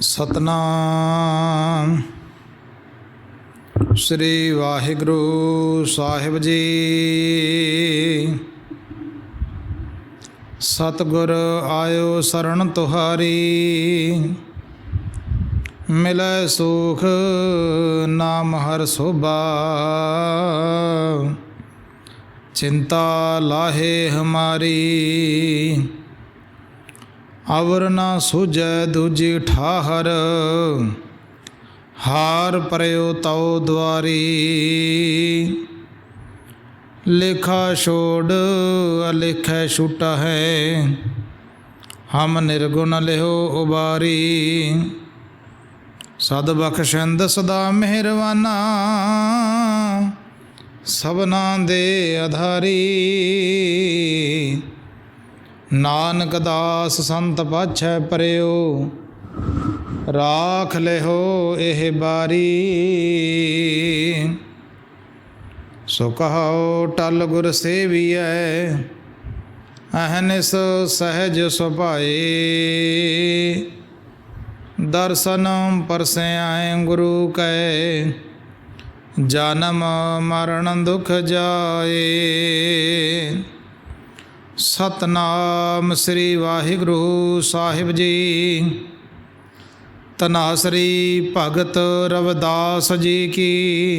ਸਤਨਾਮ। ਸ੍ਰੀ ਵਾਹਿਗੁਰੂ ਸਾਹਿਬ ਜੀ। ਸਤਿਗੁਰ ਆਇਓ ਸਰਣ ਤੁਹਾਰੀ। ਮਿਲੈ ਸੁਖ, ਨਾਮ ਹਰ ਸੋਭਾ। ਚਿੰਤਾ ਲਾਹੇ ਹਮਾਰੀ। ਅਵਰ ਨਾ ਸੁਜੈ ਦੂਜੀ ਠਾਹਰ, ਹਾਰ ਪਰਿਓ ਤਉ ਦੁਆਰੀ। ਲੇਖਾ ਛੋੜ, ਅਲੇਖੈ ਛੁਟਾ ਹੈ, ਹਮ ਨਿਰਗੁਣ ਲਿਓ ਉਬਾਰੀ। ਸਦ ਬਖਸ਼ੰਦ ਸਦਾ ਮਿਹਰਵਾਨਾ, ਸਭਨਾ ਦੇ ਆਧਾਰੀ। ਨਾਨਕ ਦਾਸ ਸੰਤ ਪਾਛੈ ਪਰਿਓ, ਰਾਖ ਲਿਓ ਇਹ ਬਾਰੀ। ਸੋ ਕਹੋ ਟਲ ਗੁਰ ਸੇਵੀਐ, ਅਹਨਿਸ ਸਹਿਜ ਸੁਭਾਏ। ਦਰਸ਼ਨ ਪਰਸੇ ਆਏ ਗੁਰੂ ਕੈ, ਜਨਮ ਮਰਨ ਦੁਖ ਜਾਏ। ਸਤਨਾਮ ਸ੍ਰੀ ਵਾਹਿਗੁਰੂ ਸਾਹਿਬ ਜੀ। ਤਨਾਸਰੀ ਭਗਤ ਰਵਿਦਾਸ ਜੀ ਕੀ।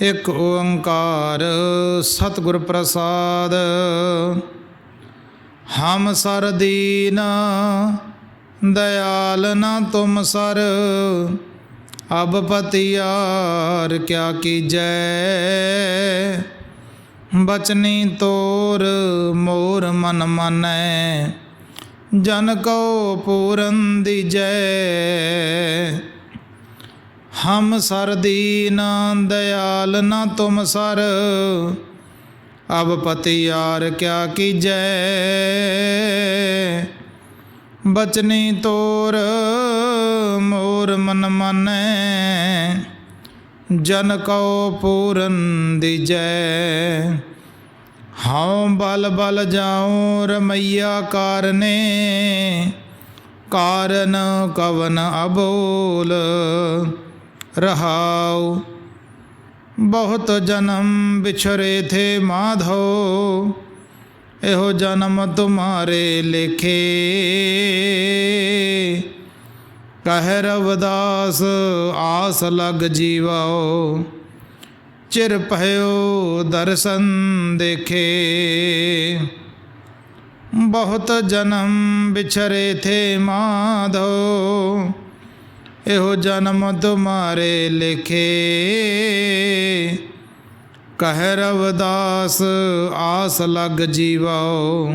ਇੱਕ ਓੰਕਾਰ ਸਤਿਗੁਰ ਪ੍ਰਸਾਦ। ਹਮ ਸਰ ਦੀਨ, ਦਇਆਲ ਨਾ ਤੁਮ ਸਰ। ਅਬ ਪਤਿਆਰ ਕਿਆ ਕੀਜੈ। ਬਚਨੀ ਤੋਰ ਮੋਰ ਮਨ ਮਾਨੈ। ਜਨ ਕੋ ਪੂਰਨ ਦੀਜੈ ਹਮ ਸਰ ਦੀਨ ਦਇਆਲ ਨਾ ਤੁਮ ਸਰ। ਅਬ ਪਤਿਆਰ ਕਿਆ ਕੀਜੈ। ਬਚਨੀ ਤੋਰ ਮੋਰ ਮਨ ਮਾਨੈ। ਜਨ ਕਉ ਪੂਰਨ ਦੀਜੈ। ਹਉ ਬਲ ਬਲ ਜਾਉ ਰਮਈਆ ਕਾਰਨੇ। ਕਾਰਨ ਕਵਨ ਅਬੋਲ। ਰਹਾਉ ਬਹੁਤ ਜਨਮ ਵਿਛਰੇ ਥੇ ਮਾਧੋ। ਇਹੋ ਜਨਮ ਤੁਮਾਰੇ ਲੇਖੇ। ਕਹਿ ਰਵਦਾਸ, ਆਸ ਲਗ ਜੀਵਾਓ ਚਿਰ ਭਇਓ ਦਰਸ਼ਨ ਦੇਖੇ। ਬਹੁਤ ਜਨਮ ਵਿਛਰੇ ਥੇ ਮਾਧੋ। ਇਹੋ ਜਨਮ ਤੁਮਾਰੇ ਲਿਖੇ। ਕਹਿ ਰਵਦਾਸ, ਆਸ ਲਗ ਜੀਵਾਓ